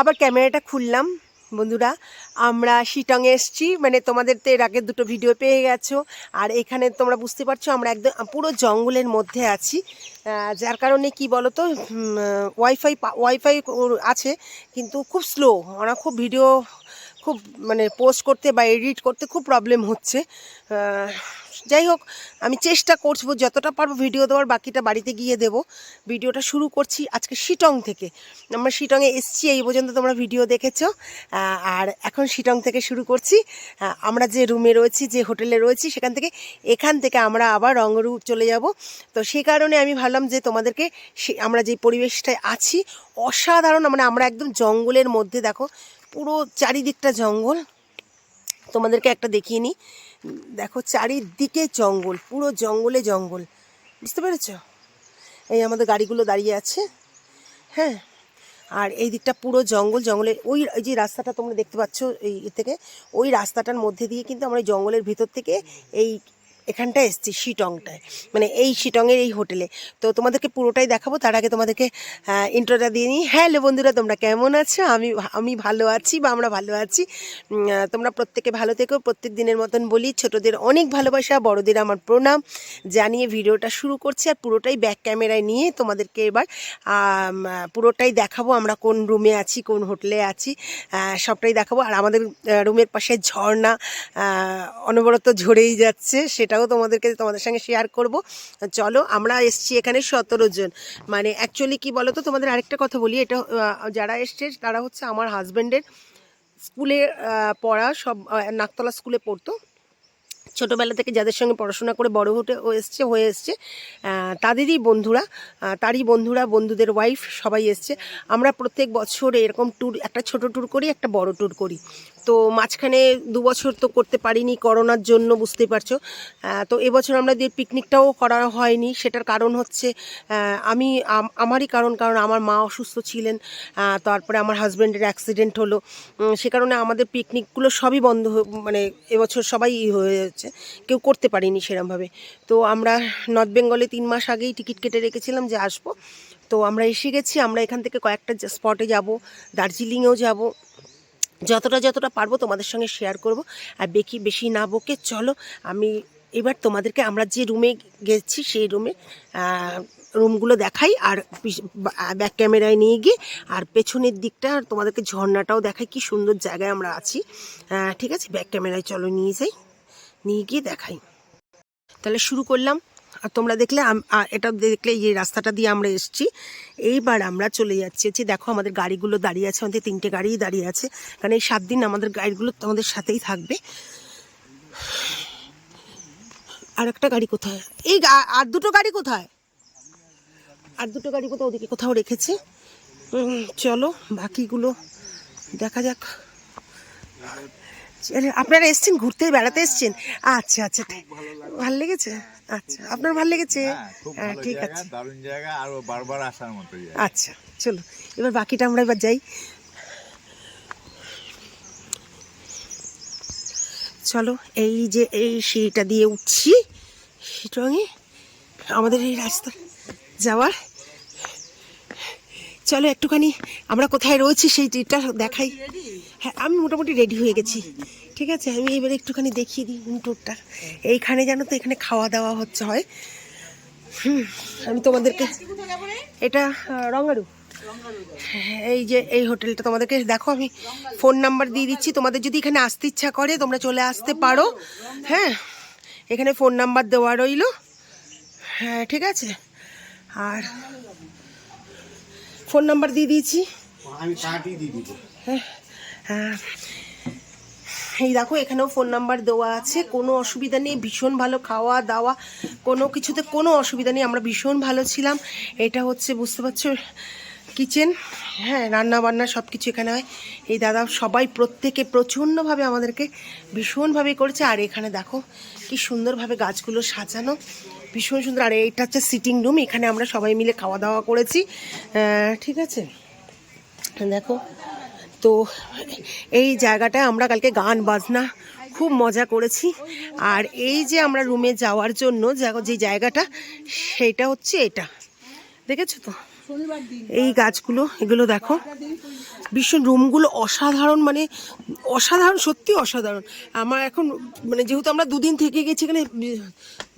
আবার ক্যামেরাটা খুললাম, বন্ধুরা। আমরা শিটংয়ে এসছি মানে তোমাদের তো এর আগে দুটো ভিডিও পেয়ে গেছো। আর এখানে তোমরা বুঝতে পারছ, আমরা একদম, পুরো জঙ্গলের মধ্যে আছি। যার কারণে কি বলো তো ওয়াইফাই ওয়াইফাই আছে, কিন্তু খুব স্লো আমরা খুব ভিডিও খুব মানে পোস্ট করতে বা এডিট করতে খুব প্রবলেম হচ্ছে। যাই হোক, আমি চেষ্টা করব, যতটা পারব ভিডিও দেওয়ার, বাকিটা বাড়িতে গিয়ে দেব। ভিডিওটা শুরু করছি আজকে শিটং থেকে। আমরা শিটংয়ে এসছি, এই পর্যন্ত তোমরা ভিডিও দেখেছ। আর এখন শিটং থেকে শুরু করছি। আমরা যে রুমে রয়েছি, যে হোটেলে রয়েছি, সেখান থেকে, এখান থেকে আমরা আবার রঙ্গরু চলে যাব। তো সেই কারণে আমি ভাবলাম যে তোমাদেরকে আমরা যে পরিবেশটায় আছি, অসাধারণ মানে আমরা একদম জঙ্গলের মধ্যে, দেখো পুরো চারিদিকটা জঙ্গল। তোমাদেরকে একটা দেখিয়ে নিই। দেখো, চারিদিকে জঙ্গল, পুরো জঙ্গলে জঙ্গল। বুঝতে পেরেছ? এই আমাদের গাড়িগুলো দাঁড়িয়ে আছে। হ্যাঁ আর এই দিকটা পুরো জঙ্গল জঙ্গলের ওই যে রাস্তাটা তোমরা দেখতে পাচ্ছ এই থেকে, ওই রাস্তাটার মধ্যে দিয়ে কিন্তু আমরা জঙ্গলের ভিতর থেকে এই এখানটায় এসেছি, শিটংটায়। মানে এই শিটংয়ের এই হোটেলে। তো তোমাদেরকে পুরোটাই দেখাবো, তার আগে তোমাদেরকে ইন্ট্রোটা দিয়ে নিই। হ্যালো বন্ধুরা, তোমরা কেমন আছো? আমি আমি ভালো আছি বা আমরা ভালো আছি। তোমরা প্রত্যেকে ভালো থেকো। প্রত্যেক দিনের মতন বলি, ছোটদের অনেক ভালোবাসা, বড়দের আমার প্রণাম। জানিয়ে ভিডিওটা শুরু করছি আর পুরোটাই ব্যাক ক্যামেরায় নিয়ে তোমাদেরকে এবার পুরোটাই দেখাবো আমরা কোন রুমে আছি, কোন হোটেলে আছি। সবটাই দেখাবো। আর আমাদের রুমের পাশে ঝর্ণা অনবরত ঝরেই যাচ্ছে সেটাও তোমাদেরকে তোমাদের সঙ্গে শেয়ার করব। চলো, আমরা এসছি এখানে সতেরো জন। মানে অ্যাকচুয়ালি কি বলো তো তোমাদের আরেকটা কথা বলি, এটা যারা এসছে, তারা হচ্ছে আমার হাজব্যান্ডের স্কুলে পড়া সব নাকতলা স্কুলে পড়তো। ছোটোবেলা থেকে যাদের সঙ্গে পড়াশোনা করে বড় হতে এসছে, হয়ে এসছে তাদেরই বন্ধুরা তারই বন্ধুরা, বন্ধুদের ওয়াইফ সবাই এসছে। আমরা প্রত্যেক বছর এরকম ট্যুর একটা ছোট ট্যুর করি, একটা বড় ট্যুর করি। তো মাঝখানে দু বছর তো করতে পারিনি করোনার জন্য বুঝতে পারছ। তো এবছর আমরা যে পিকনিকটাও করা হয়নি, সেটার কারণ হচ্ছে আমি আমারই কারণ কারণ আমার মা অসুস্থ ছিলেন তারপরে আমার হাজব্যান্ডের অ্যাক্সিডেন্ট হলো। সে কারণে আমাদের পিকনিকগুলো সবই বন্ধ মানে এবছর সবাই হয়ে যাচ্ছে, কেউ করতে পারিনি সেরমভাবে। তো আমরা নর্থ বেঙ্গলে তিন মাস আগেই টিকিট কেটে রেখেছিলাম যে আসব। তো আমরা এসে গেছি, আমরা এখান থেকে কয়েকটা স্পটে যাব, দার্জিলিংয়েও যাব। যতটা যতটা পারব তোমাদের সঙ্গে শেয়ার করব। আর বেশি বেশি না বকে, চলো, আমি এবার তোমাদেরকে আমরা যে রুমে গেছি, সেই রুমে রুমগুলো দেখাই। আর ব্যাক ক্যামেরায় নিয়ে গিয়ে, আর পেছনের দিকটা আর তোমাদেরকে ঝর্ণাটাও দেখাই, কি সুন্দর জায়গায় আমরা আছি। ঠিক আছে? ব্যাক ক্যামেরায় চলো, নিয়ে যাই। নিয়ে গিয়ে দেখাই। তাহলে শুরু করলাম। আর তোমরা দেখলে এটা দেখলে এই রাস্তাটা দিয়ে আমরা এসেছি। এইবার আমরা চলে যাচ্ছি হচ্ছে, দেখো আমাদের গাড়িগুলো দাঁড়িয়ে আছে, আমাদের তিনটে গাড়িই দাঁড়িয়ে আছে। কারণ এই সাত দিন আমাদের গাড়িগুলো তোমাদের সাথেই থাকবে। আর একটা গাড়ি কোথায়? এই আর দুটো গাড়ি কোথায়? আর দুটো গাড়ি কোথাও ওদিকে কোথাও রেখেছি। চলো, বাকিগুলো দেখা যাক। আপনারা এসছেন ঘুরতে বেড়াতে এসছেন? আচ্ছা আচ্ছা ভালো লেগেছে? আচ্ছা আপনার ভালো লেগেছে? হ্যাঁ ঠিক আছে। দারুণ জায়গা আরও বারবার আসার মতো আচ্ছা চলো এবার বাকিটা আমরা এবার যাই। চলো এই যে এই সিঁড়িটা দিয়ে উঠছি শিটংয়ে আমাদের এই রাস্তা যাওয়ার। চলো একটুখানি আমরা কোথায় রয়েছি সেই টিটা দেখাই। হ্যাঁ আমি মোটামুটি রেডি হয়ে গেছি। ঠিক আছে আমি এবারে একটুখানি দেখিয়ে দিই ট্যুরটা এইখানে জানো তো এখানে খাওয়া দাওয়া হচ্ছে হয়। হুম আমি তোমাদেরকে এটা রঙ্গারু। হ্যাঁ, এই যে এই হোটেলটা তোমাদেরকে দেখো আমি ফোন নাম্বার দিয়ে দিচ্ছি। তোমাদের যদি এখানে আসতে ইচ্ছা করে তোমরা চলে আসতে পারো। হ্যাঁ এখানে ফোন নাম্বার দেওয়া রইল। হ্যাঁ ঠিক আছে। আর ফোন নাম্বার দিয়ে দিয়েছি। আমি কাটি দিয়ে দিব। হ্যাঁ এই দেখো এখানেও ফোন নাম্বার দেওয়া আছে। কোনো অসুবিধা নেই ভীষণ ভালো খাওয়া দাওয়া। কোনো কিছুতে কোনো অসুবিধা নেই আমরা ভীষণ ভালো ছিলাম। এটা হচ্ছে বুঝতে পারছ কিচেন। হ্যাঁ রান্না বান্না সব কিছু এখানে হয়। এই দাদা সবাই প্রত্যেকে প্রচণ্ডভাবে আমাদেরকে ভীষণভাবে করেছে। আর এখানে দেখো কি সুন্দরভাবে গাছগুলো সাজানো। ভীষণ সুন্দর। আর এইটা হচ্ছে সিটিং রুম এখানে আমরা সবাই মিলে খাওয়া দাওয়া করেছি ঠিক আছে? দেখো, তো এই জায়গাটায় আমরা কালকে গান বাজনা খুব মজা করেছি। আর এই যে আমরা রুমে যাওয়ার জন্য যা- জায়গাটা, সেটা হচ্ছে এটা। দেখেছ তো? এই গাছগুলো এগুলো দেখো। ভীষণ রুমগুলো অসাধারণ মানে অসাধারণ সত্যি অসাধারণ। আমার এখন মানে যেহেতু আমরা দুদিন থেকে গেছি এখানে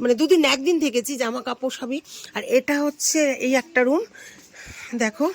মানে দুদিন একদিন থেকেছি জামা কাপড় সবই। আর এটা হচ্ছে এই একটা রুম দেখো।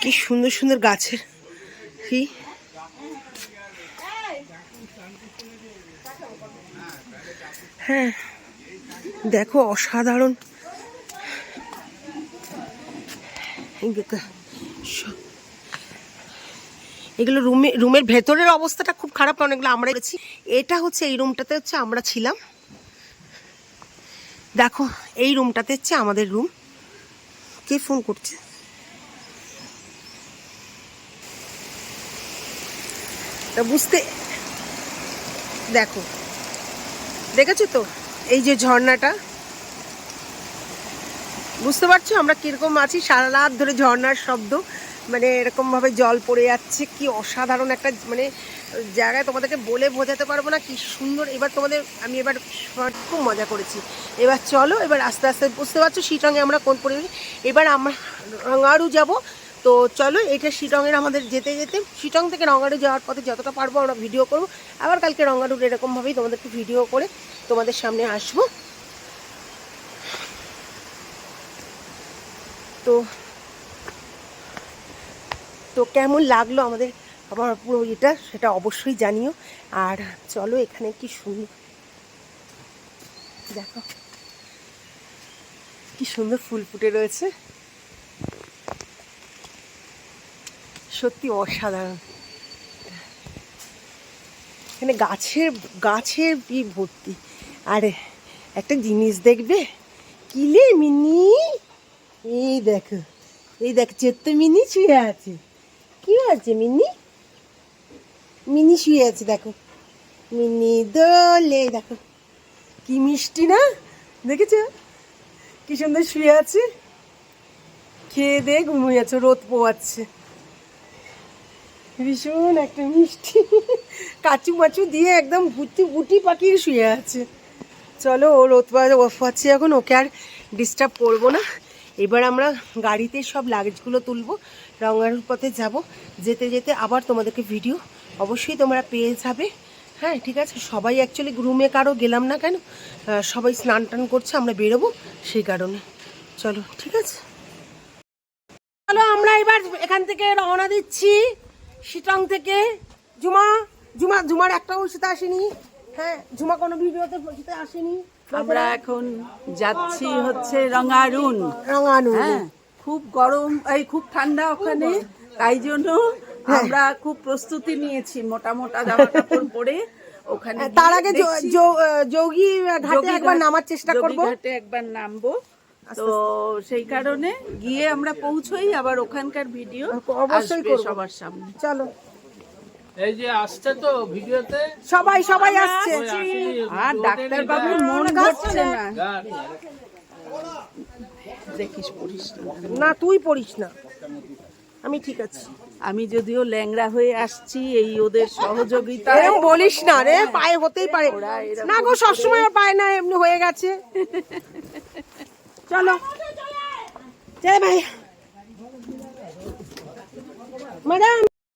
কি সুন্দর সুন্দর গাছের কি? হ্যাঁ। দেখো অসাধারণ এই দেখো, স- এগুলো রুমে, রুমের ভেতরের অবস্থাটা খুব খারাপ, কারণ এগুলো আমরা গেছি এটা হচ্ছে এই রুমটাতে হচ্ছে আমরা ছিলাম। দেখো, এই রুমটাতে হচ্ছে আমাদের রুম। কে ফোন করছে? তা বুঝতে, দেখো। দেখেছ তো? এই যে ঝর্ণাটা? বুঝতে পারছ আমরা কীরকম আছি? সারা রাত ধরে ঝর্নার শব্দ মানে এরকম ভাবে জল পড়ে যাচ্ছে, কি অসাধারণ একটা মানে জায়গায় তোমাদেরকে বলে বোঝাতে পারব না, কি সুন্দর। এবার তোমাদের, আমি এবার খুব মজা করেছি। এবার চলো, এবার আস্তে আস্তে, বুঝতে পারছ শিটংয়ে আমরা কোন পরিবেশ? এবার আমরা রঙারু যাব। তো চলো, এটা শিটংয়ের আমাদের যেতে যেতে, শিটং থেকে রঙারু যাওয়ার পথে যতটা পারব আমরা ভিডিও করব। আবার কালকে রঙারুর এরকমভাবেই তোমাদেরকে ভিডিও করে তোমাদের সামনে আসব। তো তো কেমন লাগল আমাদের আমার পুরো এটা সেটা অবশ্যই জানিও। আর চলো এখানে কি সুন্দর, দেখো। কি সুন্দর ফুল ফুটে রয়েছে। সত্যি অসাধারণ। এখানে গাছের গাছের ভর্তি। আর, একটা জিনিস দেখবে? কিলে মিনি? এই দেখো, এই দেখ চেত্ত মিনি শুয়ে আছে। কি আছে, মিনি? মিনি শুয়ে আছে, দেখো। মিনি দোলে, দেখো। কি মিষ্টি না, দেখেছ? কি সুন্দর শুয়ে আছে। খেয়ে দিয়ে ঘুমিয়ে আছে, রোদ পোয়াচ্ছে। ভীষণ একটা মিষ্টি। কাচু মাচু দিয়ে একদম গুটি গুটি পাকিয়ে শুয়ে আছে। চলো ও রোদ পাচ্ছে এখন, ওকে আর ডিস্টার্ব করব না। এবার আমরা গাড়িতে সব লাগেজগুলো তুলবো, রঙারুর পথে যাব। যেতে যেতে আবার তোমাদেরকে ভিডিও অবশ্যই তোমরা পেয়ে যাবে। হ্যাঁ ঠিক আছে? সবাই অ্যাকচুয়ালি রুমে কারও গেলাম না কেন? সবাই স্নান টান করছে, আমরা বেরোবো সেই কারণে। চলো, ঠিক আছে? চলো, আমরা এবার এখান থেকে রওনা দিচ্ছি। শিটং থেকে। জুমা জুমা জুমার একটাও সাথে আসেনি। হ্যাঁ জুমা কোনো ভিডিওতে সাথে আসেনি। আমরা এখন যাচ্ছি হচ্ছে রঙারুন রঙানু হ্যাঁ খুব গরম এই খুব ঠান্ডা ওখানে তাই জন্য হ্যাঁ। আমরা খুব প্রস্তুতি নিয়েছি মোটা মোটা জামা কাপড় পরে। ওখানে তার আগে যোগী ঘাটে একবার নামার চেষ্টা করব। যোগীঘাটে একবার নামবো। তো সেই কারণে গিয়ে আমরা পৌঁছই আবার ওখানকার ভিডিও অবশ্যই সবার সামনে। চলো। এই যে আসছে তো ভিডিওতে। সবাই সবাই আসছে। আর ডাক্তার বাবুর মন না। দেখিস পড়িস না। তুই পড়িস না। আমি ঠিক আছে। আমি যদিও ল্যাংড়া হয়ে আসছি এই ওদের সহযোগিতা বলিস না রে পায়ে হতেই পারে। না গো সবসময় পায়ে না এমনি হয়ে গেছে। চলো। চলে ভাই। ম্যাডাম।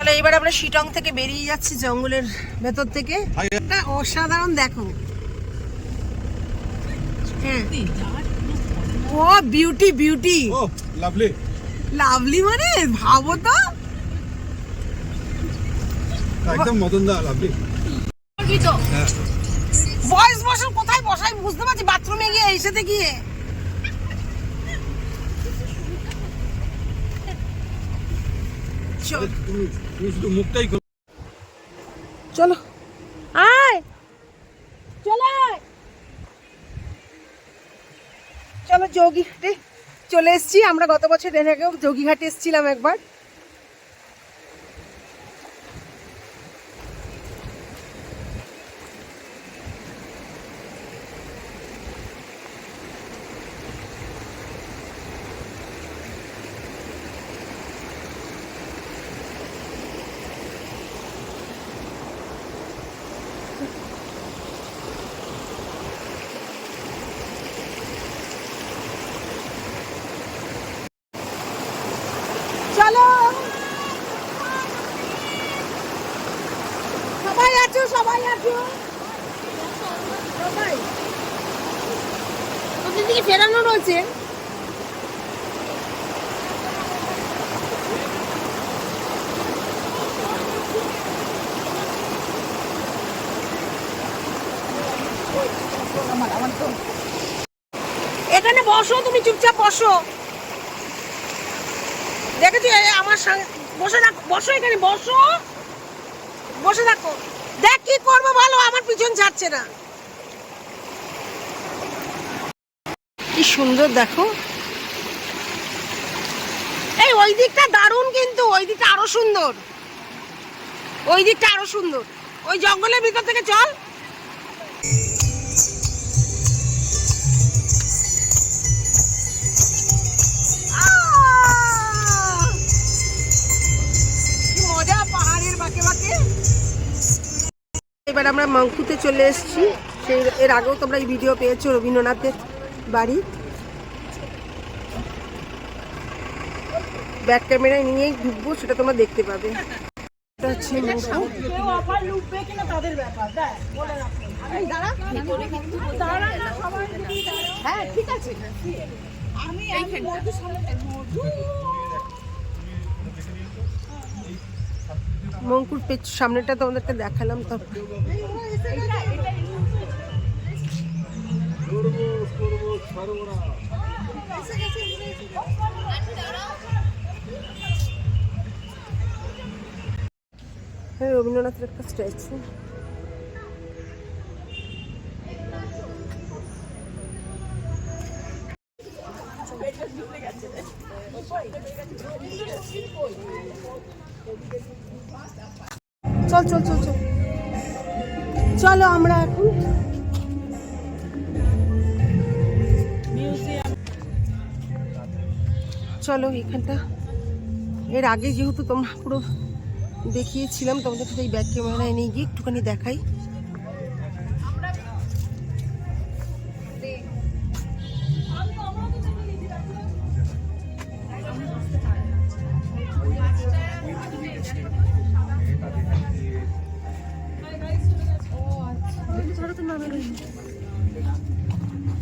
তাহলে এবার আমরা শিটং থেকে বেরিয়ে যাচ্ছি জঙ্গলের ভেতর থেকে। একটা অসাধারণ দেখো। হ্যাঁ। ও beauty beauty oh lovely lovely মানে? ভাবো তো। একদম মদন দা লাভলি বয়স বসন কোথায় বসাই? বুঝতে পারছি বাথরুমে গিয়ে এই সাথে গিয়ে চল তুমি শুধু মুখটাই চলো, আয়। চলো। চলো যোগী চলে এসছি। আমরা গত বছর আগেও যোগীঘাটে এসেছিলাম একবার চলো সবাই আছো সবাই আছো সবাই তোদের দিকে ফেরানো এখানে বসো, তুমি চুপচাপ বসো। দেখেছ আমার সঙ্গে বসে থাকো বসো এখানে, বসো। বসে থাকো। দেখ কি করব ভালো আমার পিছন ছাড়ছে না। সুন্দর, দেখো। এই, ওই দিকটা দারুণ কিন্তু, ওই দিকটা আরও সুন্দর। ওই দিকটা আরও সুন্দর। ওই জঙ্গলের ভিতর থেকে চল। এবার আমরা মাংকুতে চলে এসেছি। সেই, এর আগেও তোমরা এই ভিডিও পেয়েছ, রবীন্দ্রনাথের বাড়ি। ব্যাক ক্যামেরায় নিয়েই ঢুকবো সেটা তোমরা দেখতে পাবে। এটা হচ্ছে মাংকু। মঙ্কুর পেছ সামনেটা তোমাদেরকে দেখালাম তো। হ্যাঁ রবীন্দ্রনাথের একটা স্ট্যাচু। চল চল চল চল। চলো আমরা এখন চলো এখানটা। এর আগে যেহেতু তোমরা পুরো দেখিয়েছিলাম তোমাদের সাথে এই ব্যাক ক্যামেরায় নিয়ে গিয়ে একটুখানি দেখাই।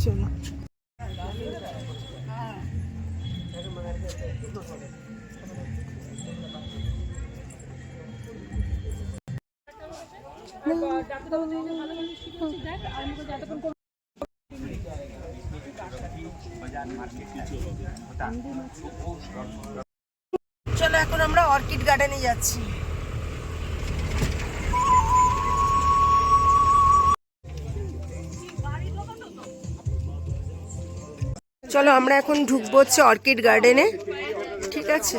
চলো। চলো এখন আমরা অর্কিড গার্ডেনে যাচ্ছি। চলো আমরা এখন ঢুকবো হচ্ছে অর্কিড গার্ডেনে। ঠিক আছে?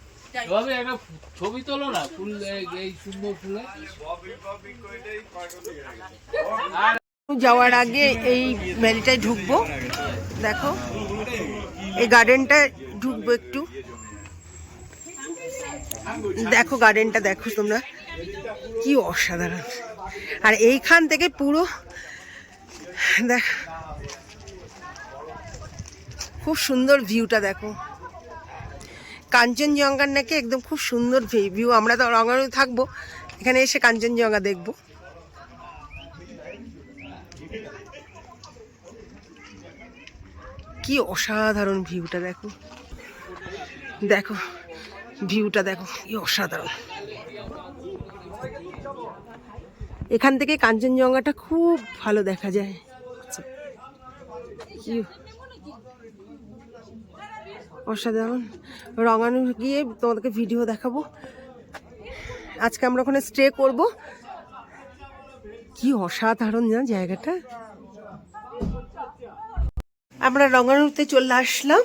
এভাবে একটা ছবি তোলো না ফুল এই- এই সুন্দর ফুলে? যাওয়ার আগে এই ভ্যালিটায় ঢুকবো দেখো। এই গার্ডেনটায় ঢুকবো একটু। দেখো গার্ডেনটা দেখো তোমরা। কি অসাধারণ। আর এইখান থেকে পুরো দেখ খুব সুন্দর ভিউটা দেখো। কাঞ্চনজঙ্ঘার নাকি একদম খুব সুন্দর ভিউ আমরা তো রঙারু থাকব। এখানে এসে কাঞ্চনজঙ্ঘা দেখব। কি অসাধারণ ভিউটা দেখো। দেখো ভিউটা দেখো, কি অসাধারণ। এখান থেকে কাঞ্চনজঙ্ঘাটা খুব ভালো দেখা যায়। আচ্ছা। কি অসাধারণ। রঙানো গিয়ে তোমাদেরকে ভিডিও দেখাবো। আজকে আমরা ওখানে স্টে করব। কি অসাধারণ না জায়গাটা। আমরা রঙানুতে চলে আসলাম।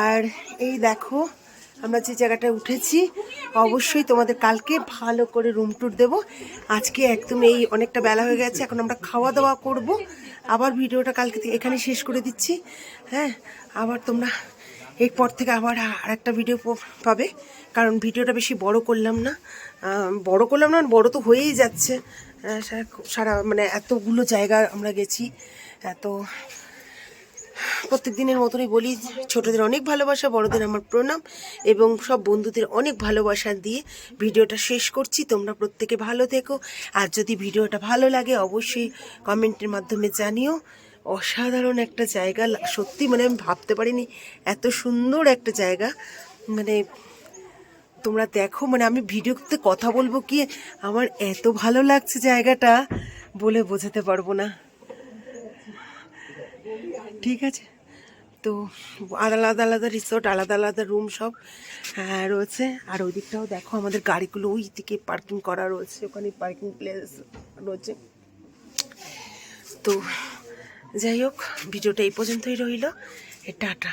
আর এই দেখো, আমরা যে জায়গাটায় উঠেছি, অবশ্যই তোমাদের কালকে ভালো করে রুম ট্যুর দেবো। আজকে একদম এই অনেকটা বেলা হয়ে গেছে, এখন আমরা খাওয়া দাওয়া করব। আবার ভিডিওটা কালকে এখানে শেষ করে দিচ্ছি। হ্যাঁ আবার তোমরা এরপর থেকে আবার আর একটা ভিডিও পাবে। কারণ ভিডিওটা বেশি বড় করলাম না। বড় করলাম না, বড় তো হয়েই যাচ্ছে। সারা মানে এতগুলো জায়গা আমরা গেছি। এত প্রত্যেক দিনের মতনই বলি, ছোটদের অনেক ভালোবাসা, বড়দের আমার প্রণাম এবং সব বন্ধুদের অনেক ভালোবাসা দিয়ে ভিডিওটা শেষ করছি। তোমরা প্রত্যেকে ভালো থেকো। আর যদি ভিডিওটা ভালো লাগে, অবশ্যই কমেন্টের মাধ্যমে জানিও। অসাধারণ একটা জায়গা, সত্যি মানে আমি ভাবতে পারিনি, এত সুন্দর একটা জায়গা। মানে তোমরা দেখো মানে আমি ভিডিওতে কথা বলব কি, আমার এত ভালো লাগছে জায়গাটা বলে বোঝাতে পারব না। ঠিক আছে? তো আলাদা আলাদা রিসোর্ট আলাদা আলাদা রুম সব হ্যাঁ, রয়েছে। আর ওই দিকটাও দেখো আমাদের গাড়িগুলো ওই দিকে পার্কিং করা রয়েছে ওখানে পার্কিং প্লেস রয়েছে। তো যাই হোক ভিডিওটা এই পর্যন্তই রইল। টাটা।